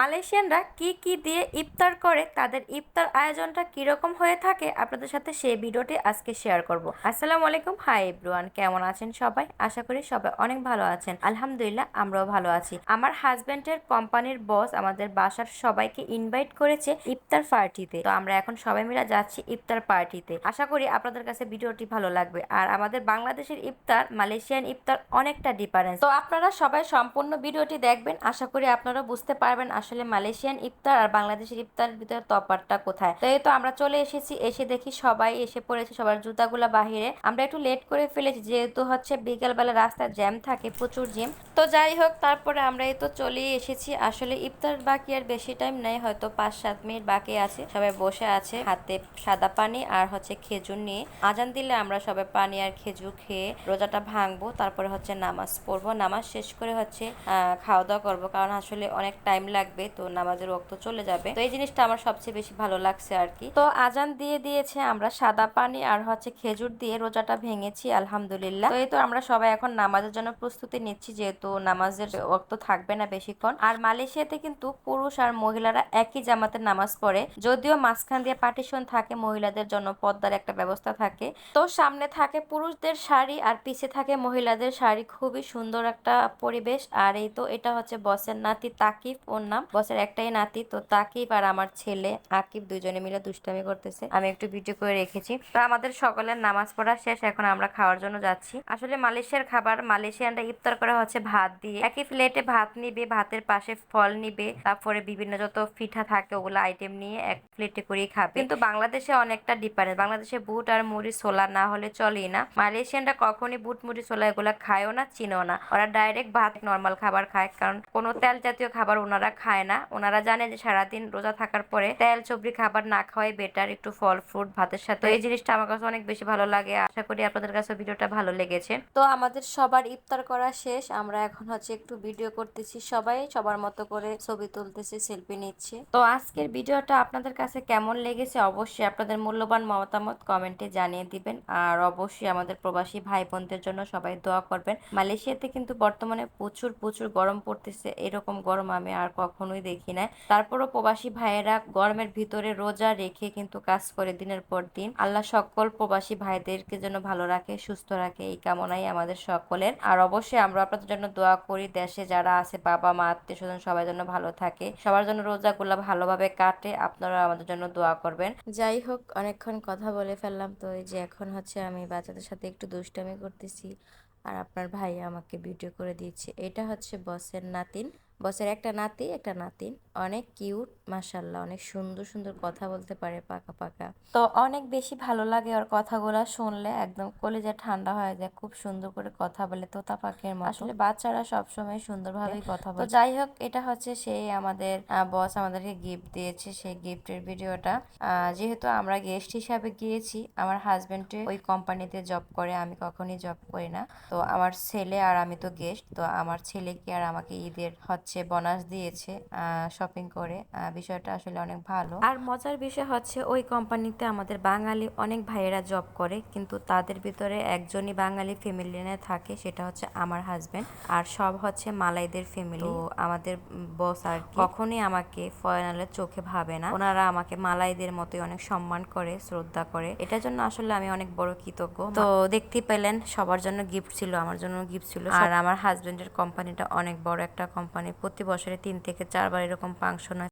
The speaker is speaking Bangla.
মালয়েশিয়ানরা কি কি দিয়ে ইফতার করে, তাদের ইফতার আয়োজনটা কীরকম হয়ে থাকে, আপনাদের সাথে সেই ভিডিওটি আজকে শেয়ার করব। আসসালামু আলাইকুম। হাই এভরিওয়ান, কেমন আছেন সবাই? আশা করি সবাই অনেক ভালো আছেন। আলহামদুলিল্লাহ, আমরাও ভালো আছি। আমার হাজবেন্ডের কোম্পানির বস আমাদের বাসার সবাইকে ইনভাইট করেছে ইফতার পার্টিতে তো আমরা এখন সবাই মিলে যাচ্ছি ইফতার পার্টিতে আশা করি আপনাদের কাছে ভিডিওটি ভালো লাগবে। আর আমাদের বাংলাদেশের ইফতার, মালয়েশিয়ান ইফতার অনেকটা ডিফারেন্স তো আপনারা সবাই সম্পূর্ণ ভিডিওটি দেখবেন। আশা করি আপনারা বুঝতে পারবেন। আসলে মালয়েশিয়ান ইফতার আর বাংলাদেশের ইফতার ভিতরে তফাৎটা কোথায়? তো এই তো আমরা চলে এসেছি, এসে দেখি সবাই এসে পড়েছে সবার জুতাগুলা বাহিরে। আমরা একটু লেট করে ফেলেছি, যেহেতু হচ্ছে বিকেলবেলা রাস্তায় জ্যাম থাকে, প্রচুর জ্যাম তো যাই হোক, তারপরে আমরা এই তো চলেই এসেছি। আসলে ইফতার বাকি আর বেশি টাইম নেই, হয়তো পাঁচ সাত মিনিট বাকি আছে। সবাই বসে আছে, হাতে সাদা পানি আর হচ্ছে খেজুর নিয়ে। আজান দিলে আমরা সবাই পানি আর খেজুর খেয়ে রোজাটা ভাঙবো, তারপরে হচ্ছে নামাজ পড়ব। নামাজ শেষ করে হচ্ছে খাওয়া দাওয়া করব, কারণ আসলে অনেক টাইম লাগবে। তো নামাজের ওক্ত চলে যাবে। তো এই জিনিসটা আমার সবচেয়ে বেশি ভালো লাগছে আর কি। তো আজান দিয়ে দিয়েছে আমরা সাদা পানি আর হচ্ছে খেজুর দিয়ে রোজাটা ভেঙেছি, আলহামদুলিল্লাহ। তো এই তো আমরা সবাই এখন নামাজের জন্য প্রস্তুতি নিচ্ছি, যেহেতু নামাজের ওক্ত থাকবে না বেশিক্ষণ। আর মালয়েশিয়াতে কিন্তু পুরুষ আর মহিলারা একই জামাতে নামাজ পড়ে, যদিও মাঝখান দিয়ে পার্টিশন থাকে, মহিলাদের জন্য পর্দার একটা ব্যবস্থা থাকে। তো সামনে থাকে পুরুষদের শাড়ি আর পিছে থাকে মহিলাদের শাড়ি। খুবই সুন্দর একটা পরিবেশ। আর এই তো এটা হচ্ছে বসের নাতি তাকিব ওর নাম। বসের একটাই নাতি, তো তাকিব আর আমার ছেলে আকিব দুজনে মিলে দুষ্টামি করতেছে। আমি একটু ভিডিও করে রেখেছি। তো আমাদের সকলের নামাজ পড়া শেষ, এখন আমরা খাওয়ার জন্য যাচ্ছি। আসলে মালয়েশিয়ার খাবার, মালয়েশিয়ানরা ইফতার করা হচ্ছে ভাত দিয়ে। একই প্লেটে ভাত নিবে, ভাতের পাশে ফল নিবে, তারপরে বিভিন্ন যত পিঠা থাকে ওগুলো আইটেম নিয়ে এক প্লেটে করেই খাবে। কিন্তু বাংলাদেশে অনেকটা ডিফারেন্স বাংলাদেশে বুট আর মুড়ি ছোলা না হলে চলেই না। মালয়েশিয়ানরা কখনই বুট, মুড়ি, ছোলা এগুলো খায়ও না, চিনেও না। ওরা ডাইরেক্ট ভাত নর্মাল খাবার খায়, কারণ কোনো তেল জাতীয় খাবার ওনারা খায় না। ওনারা জানে যে সারাদিন রোজা থাকার পরে তেল চবরি খাবার না খাওয়াই বেটার একটু ফল ফ্রুট ভাতের সাথে। এই জিনিসটা আমার কাছে অনেক বেশি ভালো লাগে। আশা করি আপনাদের কাছে ভিডিওটা ভালো লেগেছে। তো আমাদের সবার ইফতার করা শেষ। আমরা এখন হচ্ছে একটু ভিডিও করতেছি। সবাই সবার মতো করে ছবি তুলতেছি সেলফি নিচ্ছে। তো আজকের ভিডিওটা আপনাদের কাছে কেমন লেগেছে? অবশ্যই আপনাদের মূল্যবান মতামত কমেন্টে জানিয়ে দিবেন। আর অবশ্যই আমাদের প্রবাসী ভাই বোনদের জন্য সবাই দোয়া করবেন। মালয়েশিয়াতে কিন্তু বর্তমানে প্রচুর প্রচুর গরম পড়তেছে। এরকম গরম আমি আর কখনোই দেখি না। তারপরও প্রবাসী ভাইয়েরা গরমের ভিতরে রোজা রেখে কিন্তু কাজ করে দিনের পর দিন। আল্লাহ সকল প্রবাসী ভাইদেরকে যেন ভালো রাখে, সুস্থ রাখে, এই কামনাই আমাদের সকলের। আর অবশ্যই আমরা আপনাদের জন্য দোয়া করি, দেশে যারা আছে, বাবা, মা, আত্মীয় স্বজন সবার জন্য ভালো থাকে। সবার জন্য রোজাগুলো ভালোভাবে কাটে আপনারা আমাদের জন্য দোয়া করবেন। যাই হোক, অনেকক্ষণ কথা বলে ফেললাম। তো এই যে এখন হচ্ছে আমি বাচ্চাদের সাথে একটু দুষ্টামি করতেছি। আর আপনার ভাই আমাকে ভিডিও করে দিয়েছে। এটা হচ্ছে বসের নাতিন। বসের একটা নাতি একটা নাতিন। অনেক কিউট মাসাল্লাহ অনেক সুন্দর সুন্দর কথা বলতে পারে পাকা পাকা। তো অনেক বেশি ভালো লাগে ওর কথাগুলো শুনলে একদম কলেজে ঠান্ডা হয়ে যায় খুব সুন্দর করে কথা বলে তোতা পাখির মতো। আসলে বাচ্চারা সবসময় সুন্দরভাবেই কথা বলে। তো যাই হোক এটা হচ্ছে সেই আমাদের বস আমাদেরকে গিফট দিয়েছে সেই গিফটের ভিডিওটা। আহ, যেহেতু আমরা গেস্ট হিসাবে গিয়েছি আমার হাজবেন্ড ওই কোম্পানিতে জব করে আমি কখনই জব করি না। তো আমার ছেলে আর আমি তো গেস্ট তো আমার ছেলেকে আর আমাকে ঈদের হচ্ছে বোনাস দিয়েছে? শপিং করে বিষয়টা আসলে অনেক ভালো। আর মজার বিষয় হচ্ছে ওই কোম্পানিতে আমাদের বাঙালি অনেক ভাইয়েরা জব করে কিন্তু তাদের ভিতরে একজনই বাঙালি ফ্যামিলি নিয়ে থাকে সেটা হচ্ছে আমার হাজবেন্ড আর সব হচ্ছে মালাইদের ফ্যামিলি তো আমাদের বস আর কখনই আমাকে ফরেনারের চোখে ভাবে না। ওনারা আমাকে মালাইদের মতোই অনেক সম্মান করে শ্রদ্ধা করে। এটার জন্য আসলে আমি অনেক বড় কৃতজ্ঞ। তো দেখতে পেলেন সবার জন্য গিফট ছিল আমার জন্য গিফট ছিল। আর আমার হাজবেন্ডের কোম্পানিটা অনেক বড় একটা কোম্পানি প্রতি বছরে তিন থেকে চারবার এরকম ফাংশন হয়